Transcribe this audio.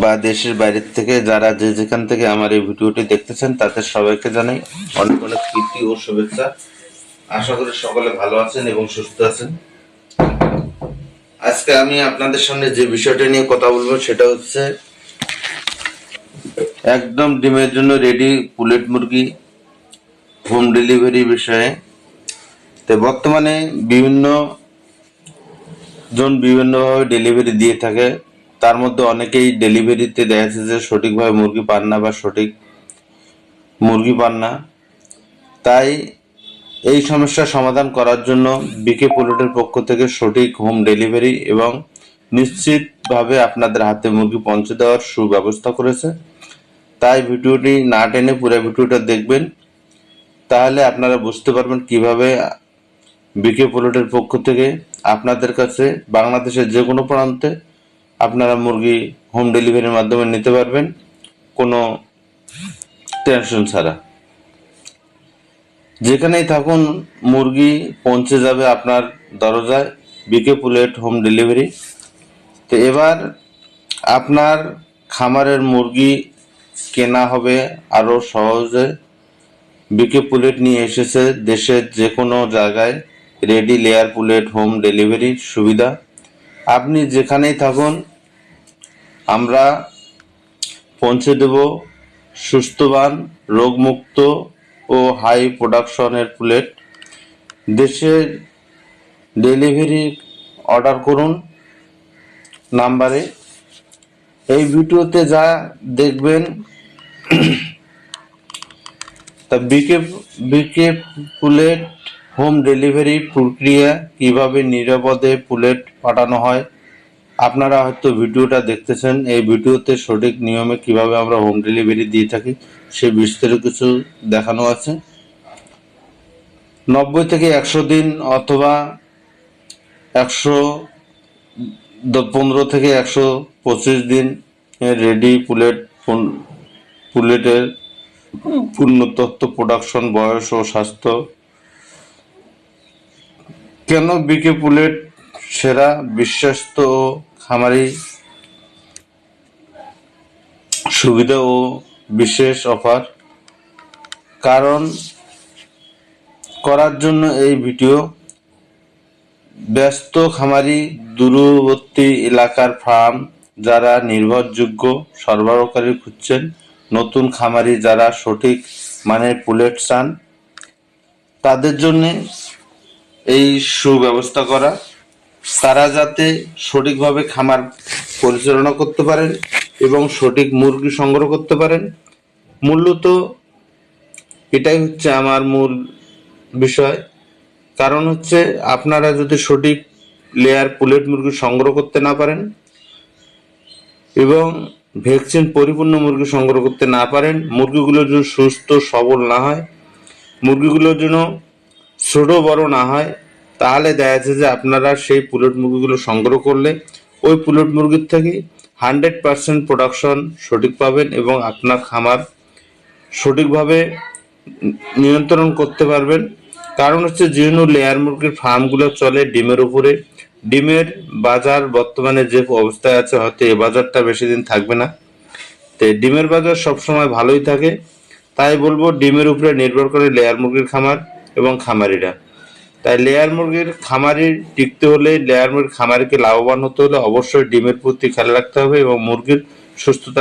বা দেশের বাইরের থেকে যারা যে যেখান থেকে আমার এই ভিডিওটি দেখতেছেন, তাদের সবাইকে জানাই অনেক অনেক প্রীতি ও শুভেচ্ছা। আশা করি সকলে ভালো আছেন এবং সুস্থ আছেন। আজকে আমি আপনাদের সামনে যে বিষয়টা নিয়ে কথা বলব, সেটা হচ্ছে একদম ডিমের জন্য রেডি পুলেট মুরগি হোম ডেলিভারি বিষয়ে। তো বর্তমানে বিভিন্ন জন বিভিন্নভাবে ডেলিভারি দিয়ে থাকে। তার মধ্যে অনেকেই ডেলিভারিতে দেখা যাচ্ছে যে সঠিকভাবে মুরগি পান না বা সঠিক মুরগি পান না। তাই এই সমস্যার সমাধান করার জন্য বিকে পোলটের পক্ষ থেকে সঠিক হোম ডেলিভারি এবং নিশ্চিতভাবে আপনাদের হাতে মুরগি পৌঁছে দেওয়ার সুব্যবস্থা করেছে। তাই ভিডিওটি না টেনে পুরো ভিডিওটা দেখবেন। তাহলে আপনারা বুঝতে পারবেন কীভাবে বিকে পোলটের পক্ষ থেকে আপনাদের কাছে বাংলাদেশের যে কোনো প্রান্তে আপনারা মুরগি হোম ডেলিভারির মাধ্যমে নিতে পারবেন। কোনো টেনশন ছাড়া। যেখানেই থাকুন, মুরগি পৌঁছে যাবে আপনার দরজায়। বিকে পুলেট হোম ডেলিভারি তো এবার আপনার খামারের মুরগি কেনা হবে আরও সহজে। বিকে পুলেট নিয়ে এসেছে দেশের যে কোনো জায়গায় রেডি লেয়ার পুলেট হোম ডেলিভারির সুবিধা। আপনি যেখানেই থাকুন আমরা পৌঁছে দেব সুস্থবান, রোগমুক্ত ও হাই প্রোডাকশনের প্লেট দেশের ডেলিভারি অর্ডার করুন নাম্বারে। এই ভিডিওতে যা দেখবেন, তা B K B K pullet home delivery প্রক্রিয়া কীভাবে নিরাপদে পুলেট পাঠানো হয় আপনারা হয়তো ভিডিওটা দেখতেছেন, এই ভিডিওতে সঠিক নিয়মে কীভাবে আমরা হোম ডেলিভারি দিয়ে থাকি সে বিস্তারিত কিছু দেখানো আছে। নব্বই থেকে একশো দিন অথবা একশো পনেরো থেকে একশো পঁচিশ দিন রেডি পুলেট, পুলেটের পূর্ণতত্ত্ব প্রোডাকশন বয়স ও স্বাস্থ্য। কেন বিকে পুলেট সেরা, বিশ্বস্ত খামারি সুবিধা ও বিশেষ অফার। কারণ করার জন্য এই ভিডিও ব্যস্ত খামারি দূরবর্তী এলাকার ফার্ম যারা নির্ভরযোগ্য সরবরাহকারী খুঁজছেন, নতুন খামারি যারা সঠিক মানের পুলেট চান, তাদের জন্য এই সুব্যবস্থা করা। তারা যাতে সঠিকভাবে খামার পরিচালনা করতে পারেন এবং সঠিক মুরগি সংগ্রহ করতে পারেন, মূলত এটাই হচ্ছে আমার মূল বিষয়। কারণ হচ্ছে আপনারা যদি সঠিক লেয়ার পুলেট মুরগি সংগ্রহ করতে না পারেন এবং ভ্যাকসিন পরিপূর্ণ মুরগি সংগ্রহ করতে না পারেন, মুরগিগুলো যদি সুস্থ, সবল না হয় মুরগিগুলোর জন্য ছোটো বড় না হয় তাহলে দেখা যাচ্ছে যে আপনারা সেই পুলেট মুরগিগুলো সংগ্রহ করলে ওই পুলেট মুরগির থেকে হান্ড্রেড পার্সেন্ট প্রোডাকশন সঠিক পাবেন এবং আপনার খামার সঠিকভাবে নিয়ন্ত্রণ করতে পারবেন। কারণ হচ্ছে যেহেতু লেয়ার মুরগির ফার্মগুলো চলে ডিমের উপরে। ডিমের বাজার বর্তমানে যে অবস্থায় আছে, হয়তো এ বাজারটা বেশি দিন থাকবে না। তো ডিমের বাজার সবসময় ভালোই থাকে। তাই বলব, ডিমের উপরে নির্ভর করে লেয়ার মুরগির খামার এবং খামারিরা। তাই লেয়ার মুরগির খামারি টিকতে হলে লেয়ার মুরগির খামারিকে লাভবান হতে হলে অবশ্যই ডিমের প্রতি খেয়াল রাখতে হবে এবং মুরগির সুস্থতা